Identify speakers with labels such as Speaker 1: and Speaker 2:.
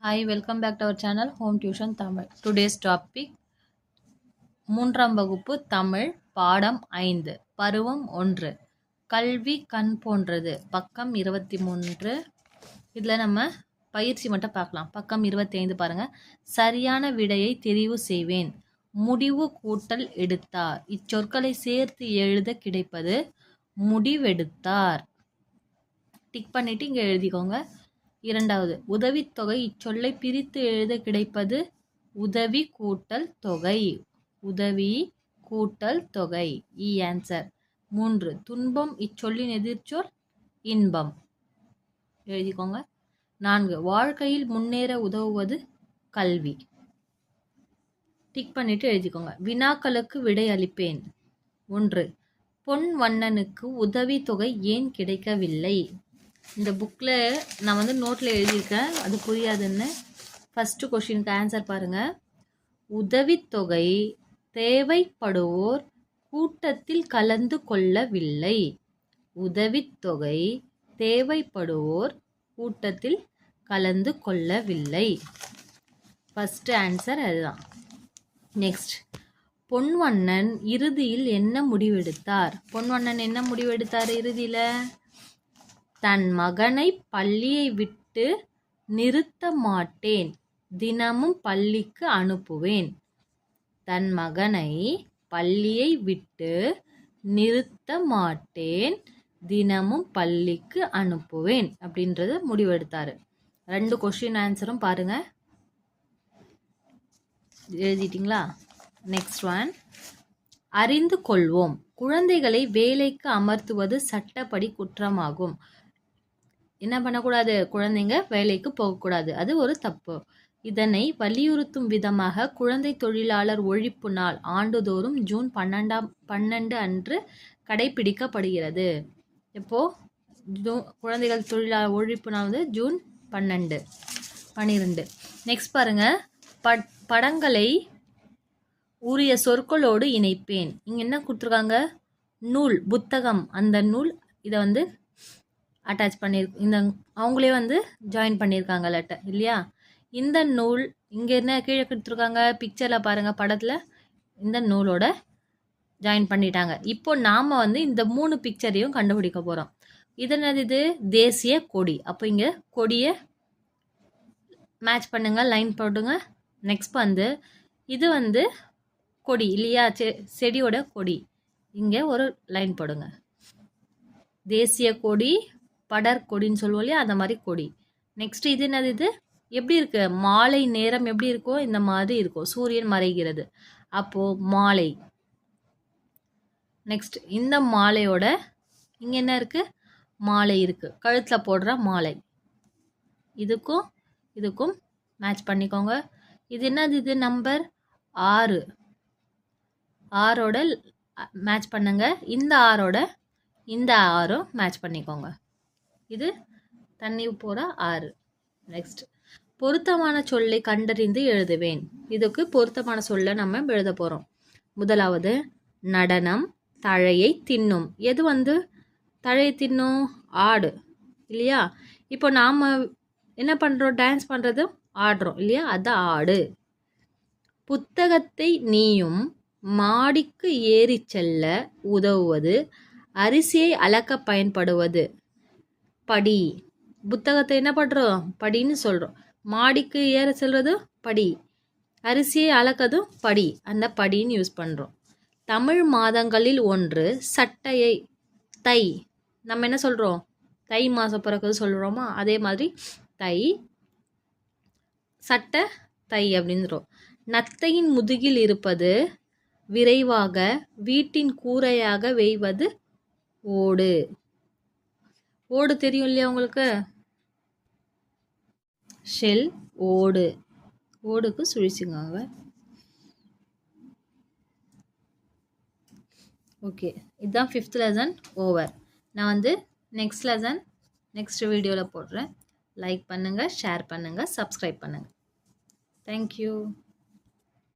Speaker 1: Hi welcome back to our channel home tuition Tamil today's topic மூன்றாம் வகுப்பு தமிழ் பாடம் ஐந்து பருவம் ஒன்று கல்வி கண் போன்றது பக்கம் இருபத்தி மூன்று இதில் நம்ம பயிற்சி மட்டும் பார்க்கலாம். பக்கம் இருபத்தி ஐந்து பாருங்கள் சரியான விடையை தெரிவு செய்வேன். முடிவு கூட்டல் எடுத்தார். இச்சொற்களை சேர்த்து எழுத கிடைப்பது முடிவெடுத்தார். டிக் பண்ணிவிட்டு இங்கே எழுதிக்கோங்க. இரண்டாவது உதவித்தொகை இச்சொல்லை பிரித்து எழுத கிடைப்பது உதவி கூட்டல் தொகை. உதவி கூட்டல் தொகை e இ ஆன்சர் மூன்று துன்பம் இச்சொல்லின் எதிர்ச்சொல் இன்பம். எழுதிக்கோங்க. நான்கு வாழ்க்கையில் முன்னேற உதவுவது கல்வி. டிக் பண்ணிட்டு எழுதிக்கோங்க. வினாக்களுக்கு விடை அளிப்பேன். ஒன்று பொன் வண்ணனுக்கு உதவித்தொகை ஏன் கிடைக்கவில்லை? இந்த புக்கில் நான் வந்து நோட்டில் எழுதியிருக்கேன். அது புரியாதுன்னு ஃபஸ்ட்டு கொஷினுக்கு ஆன்சர் பாருங்கள் உதவித்தொகை தேவைப்படுவோர் கூட்டத்தில் கலந்து கொள்ளவில்லை. உதவித்தொகை தேவைப்படுவோர் கூட்டத்தில் கலந்து கொள்ளவில்லை. ஃபஸ்ட்டு ஆன்சர் அதுதான். நெக்ஸ்ட் பொன்வண்ணன் இறுதியில் என்ன முடிவெடுத்தார்? பொன்வண்ணன் என்ன முடிவெடுத்தார் இறுதியில்? தன் மகனை பள்ளியை விட்டு நிறுத்த மாட்டேன். தினமும் பள்ளிக்கு அனுப்புவேன். தன் மகனை பள்ளியை விட்டு நிறுத்த மாட்டேன். தினமும் பள்ளிக்கு அனுப்புவேன் அப்படின்றத முடிவெடுத்தார். ரெண்டு கொஷின் ஆன்சரும் பாருங்கள் எழுதிட்டிங்களா? நெக்ஸ்ட் ஒன் அறிந்து கொள்வோம். குழந்தைகளை வேலைக்கு அமர்த்துவது சட்டப்படி குற்றமாகும். என்ன பண்ணக்கூடாது? குழந்தைங்க வேலைக்கு போகக்கூடாது. அது ஒரு தப்பு. இதனை வலியுறுத்தும் விதமாக குழந்தை தொழிலாளர் ஒழிப்பு நாள் ஆண்டுதோறும் ஜூன் பன்னெண்டாம் பன்னெண்டு அன்று கடைபிடிக்கப்படுகிறது. எப்போ? ஜூ குழந்தைகள் தொழிலாளர் ஒழிப்பு நாள் வந்து ஜூன் பன்னெண்டு பன்னிரெண்டு நெக்ஸ்ட் பாருங்க. பட் படங்களை உரிய சொற்களோடு இணைப்பேன். இங்கே என்ன கொடுத்துருக்காங்க? நூல் புத்தகம். அந்த நூல் இதை வந்து அட்டாச் பண்ணியிருக்கு இந்த அவங்களே வந்து ஜாயின் பண்ணியிருக்காங்க லெட்டர் இல்லையா? இந்த நூல் இங்கே என்ன கீழே கொடுத்துருக்காங்க? பிக்சரில் பாருங்கள் படத்தில் இந்த நூலோட ஜாயின் பண்ணிட்டாங்க. இப்போ நாம் வந்து இந்த மூணு பிக்சரையும் கண்டுபிடிக்க போகிறோம் இதனது இது? தேசிய கொடி. அப்போ இங்கே கொடியை மேட்ச் பண்ணுங்கள் லைன் போட்டுங்க. நெக்ஸ்ட் வந்து இது வந்து கொடி இல்லையா? செ செடியோட கொடி. இங்கே ஒரு லைன் போடுங்க. தேசிய கொடி படர் கொடின்னு சொல்லுவோம் இல்லையா? அந்த மாதிரி கொடி. நெக்ஸ்ட் இது என்னது இது? எப்படி இருக்கு? மாலை நேரம் எப்படி இருக்கோ இந்த மாதிரி இருக்கும். சூரியன் மறைகிறது. அப்போது மாலை. நெக்ஸ்ட் இந்த மாலையோட இங்கே என்ன இருக்குது மாலை இருக்குது கழுத்தில் போடுற மாலை. இதுக்கும் இதுக்கும் மேட்ச் பண்ணிக்கோங்க. இது என்னது இது? நம்பர் ஆறு. ஆரோட மேட்ச் பண்ணுங்க. இந்த ஆரோட இந்த ஆரும் மேட்ச் பண்ணிக்கோங்க. இது தண்ணி போகிற ஆறு. நெக்ஸ்ட் பொருத்தமான சொல்லை கண்டறிந்து எழுதுவேன். இதுக்கு பொருத்தமான சொல்லை நம்ம எழுத போகிறோம் முதலாவது நடனம் தழையை தின்னும். எது வந்து தழையை தின்னும்? ஆடு. இல்லையா? இப்போ நாம் என்ன பண்ணுறோம் டான்ஸ் பண்ணுறது ஆடுறோம். இல்லையா? அது ஆடு. புத்தகத்தை நீயும் மாடிக்கு ஏறி செல்ல உதவுவது அரிசியை அளக்க பயன்படுவது. படி. புத்தகத்தை என்ன பண்ணுறோம் படின்னு சொல்கிறோம் மாடிக்கு ஏற செல்வது படி. அரிசியை அளக்கதும் படி. அந்த படின்னு யூஸ் பண்ணுறோம் தமிழ் மாதங்களில் ஒன்று சட்டையை தை. நம்ம என்ன சொல்கிறோம் தை மாதம் பிறகுது சொல்கிறோமா அதே மாதிரி தை சட்டை தை அப்படின்றோம் நத்தையின் முதுகில் இருப்பது விரைவாக வீட்டின் கூரையாக வெய்வது ஓடு. ஓடு தெரியும் இல்லையா உங்களுக்கு? ஷெல் ஓடு. ஓடுக்கு சுழிச்சுங்க ஓகே இதுதான் ஃபிஃப்த் லெசன் ஓவர் நான் வந்து நெக்ஸ்ட் லெசன் நெக்ஸ்ட் வீடியோவில் போடுறேன். லைக் பண்ணுங்கள் ஷேர் பண்ணுங்கள் சப்ஸ்கிரைப் பண்ணுங்கள் தேங்க்யூ